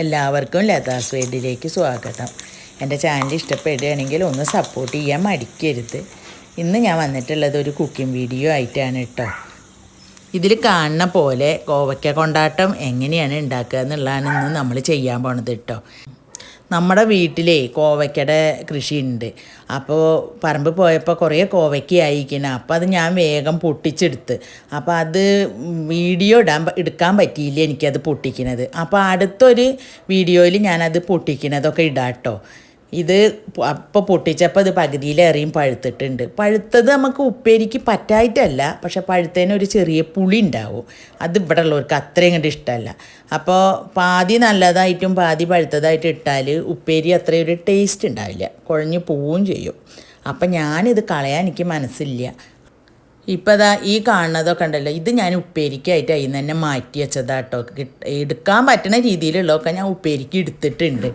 എല്ലാവർക്കും ലതാസ് വേഡിലേക്ക് സ്വാഗതം. എന്റെ ചാനൽ ഇഷ്ടപ്പെടുകയാണെങ്കിൽ ഒന്ന് സപ്പോർട്ട് ചെയ്യാൻ മടിക്കരുത്. ഇന്ന് ഞാൻ വന്നിട്ടുള്ളത് ഒരു കുക്കിംഗ് വീഡിയോ ആയിട്ടാണ് കേട്ടോ. ഇതിൽ കാണുന്ന പോലെ കോവയ്ക്ക കൊണ്ടാട്ടം എങ്ങനെയാണ് ഉണ്ടാക്കുക എന്നുള്ളതാണ് ഇന്ന് നമ്മൾ ചെയ്യാൻ പോണത് കേട്ടോ. നമ്മുടെ വീട്ടിലേ കോവയ്ക്കയുടെ കൃഷിയുണ്ട്. അപ്പോൾ പറമ്പ് പോയപ്പോൾ കുറേ കോവയ്ക്ക ആയിരിക്കണം അപ്പോൾ അത് ഞാൻ വേഗം പൊട്ടിച്ചെടുത്ത്. അപ്പോൾ അത് വീഡിയോ ഇടാൻ എടുക്കാൻ പറ്റിയില്ല എനിക്കത് പൊട്ടിക്കണത്. അപ്പോൾ അടുത്തൊരു വീഡിയോയിൽ ഞാനത് പൊട്ടിക്കണതൊക്കെ ഇടാം കേട്ടോ ഇത് അപ്പോൾ പൊട്ടിച്ചപ്പോൾ ഇത് പകുതിയിലേറെയും പഴുത്തിട്ടുണ്ട്. പഴുത്തത് നമുക്ക് ഉപ്പേരിക്ക് പറ്റായിട്ടല്ല പക്ഷെ പഴുത്തതിന് ഒരു ചെറിയ പുളി ഉണ്ടാവും. അത് ഇവിടെ ഉള്ളവർക്ക് അത്രയും കണ്ട് ഇഷ്ടമല്ല. അപ്പോൾ പാതി നല്ലതായിട്ടും പാതി പഴുത്തതായിട്ട് ഇട്ടാൽ ഉപ്പേരി അത്രയും ഒരു ടേസ്റ്റ് ഉണ്ടാവില്ല. കുഴഞ്ഞ് പോവുകയും ചെയ്യും. അപ്പം ഞാനിത് കളയാൻ എനിക്ക് മനസ്സില്ല. ഇപ്പം അതാ ഈ കാണുന്നതൊക്കെ ഉണ്ടല്ലോ ഇത് ഞാൻ ഉപ്പേരിക്കായിട്ട് അതിൽ നിന്ന് തന്നെ മാറ്റി വെച്ചതാട്ടോ. എടുക്കാൻ പറ്റുന്ന രീതിയിലുള്ളതൊക്കെ ഞാൻ ഉപ്പേരിക്ക് എടുത്തിട്ടുണ്ട്.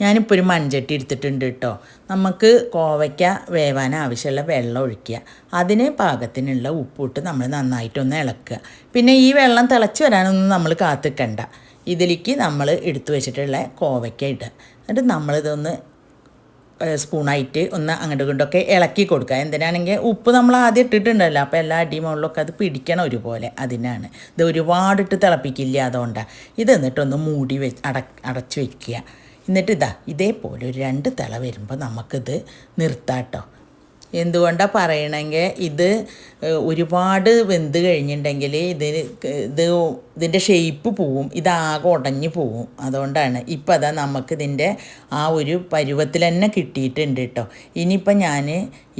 ഞാനിപ്പോൾ ഒരു മൺചട്ടി എടുത്തിട്ടുണ്ട് കേട്ടോ നമുക്ക് കോവയ്ക്ക വേവാൻ ആവശ്യമുള്ള വെള്ളം ഒഴിക്കുക. അതിന് പാകത്തിനുള്ള ഉപ്പിട്ട് നമ്മൾ നന്നായിട്ടൊന്ന് ഇളക്കുക. പിന്നെ ഈ വെള്ളം തിളച്ച് വരാനൊന്നും നമ്മൾ കാത്തിക്കണ്ട. ഇതിലേക്ക് നമ്മൾ എടുത്തു വെച്ചിട്ടുള്ള കോവയ്ക്ക ഇടുക. എന്നിട്ട് നമ്മളിതൊന്ന് സ്പൂണായിട്ട് ഒന്ന് അങ്ങോട്ടും ഇങ്ങോട്ടൊക്കെ ഇളക്കി കൊടുക്കുക. എന്തിനാണെങ്കിൽ ഉപ്പ് നമ്മൾ ആദ്യം ഇട്ടിട്ടുണ്ടല്ലോ. അപ്പോൾ എല്ലാ അടിമുകളിലൊക്കെ അത് പിടിക്കണം ഒരുപോലെ. അതിനാണ്. ഇത് ഒരുപാടിട്ട് തിളപ്പിക്കില്ല അതുകൊണ്ടാണ്. ഇത് എന്നിട്ടൊന്ന് മൂടി വെച്ച് അട അടച്ച് വെക്കുക. എന്നിട്ട് ഇതാ ഇതേപോലെ ഒരു രണ്ട് തിള വരുമ്പോൾ നമുക്കിത് നിർത്താട്ടോ. എന്തുകൊണ്ടാണ് പറയണമെങ്കിൽ ഇത് ഒരുപാട് വെന്ത് കഴിഞ്ഞിട്ടുണ്ടെങ്കിൽ ഇതിന് ഇത് ഇതിന്റെ ഷേപ്പ് പോവും ഇതാകെ ഉടഞ്ഞു പോവും. അതുകൊണ്ടാണ് ഇപ്പം അതാ നമുക്ക് ഇതിന്റെ ആ ഒരു പരുവത്തിൽ തന്നെ കിട്ടിയിട്ടുണ്ട് കേട്ടോ ഇനിയിപ്പം ഞാൻ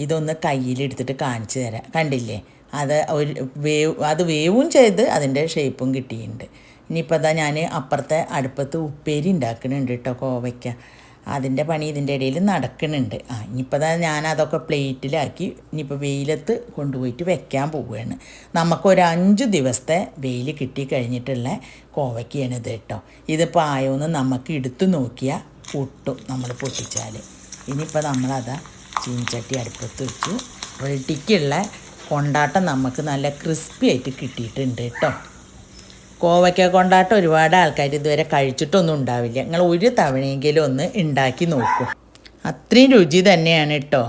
ഇതൊന്ന് കയ്യിലെടുത്തിട്ട് കാണിച്ചു തരാം. കണ്ടില്ലേ? അത് ഒരു വേവ് അത് വേവും ചെയ്ത് അതിന്റെ ഷേപ്പും കിട്ടിയിട്ടുണ്ട് ഇനിയിപ്പോൾ അതാ ഞാൻ അപ്പുറത്തെ അടുപ്പത്ത് ഉപ്പേരി ഉണ്ടാക്കുന്നുണ്ട് കേട്ടോ കോവയ്ക്ക. അതിന്റെ പണി ഇതിന്റെ ഇടയിൽ നടക്കുന്നുണ്ട് ആ ഇനിയിപ്പോൾ ഞാൻ അതൊക്കെ പ്ലേറ്റിലാക്കി ഇനിയിപ്പോൾ വെയിലത്ത് കൊണ്ടുപോയിട്ട് വെക്കാൻ പോവുകയാണ്. നമുക്കൊരു അഞ്ച് ദിവസത്തെ വെയിൽ കിട്ടി കഴിഞ്ഞിട്ടുള്ള കോവയ്ക്കാണ് ഇത് കേട്ടോ ഇതിപ്പോൾ ആയോന്ന് നമുക്ക് എടുത്തു നോക്കിയാൽ പൊട്ടും നമ്മൾ പൊട്ടിച്ചാൽ ഇനിയിപ്പോൾ നമ്മളതാ ചീനിച്ചട്ടി അടുപ്പത്ത് വെച്ചു. റെഡിക്കുള്ള കൊണ്ടാട്ടം നമുക്ക് നല്ല ക്രിസ്പി ആയിട്ട് കിട്ടിയിട്ടുണ്ട് കേട്ടോ കോവയ്ക്ക കൊണ്ടാട്ടം ഒരുപാട് ആൾക്കാർ ഇതുവരെ കഴിച്ചിട്ടൊന്നും ഉണ്ടാവില്ല. നിങ്ങൾ ഒരു തവണയെങ്കിലും ഒന്ന് ഉണ്ടാക്കി നോക്കൂ. അത്രയും രുചി തന്നെയാണ് കേട്ടോ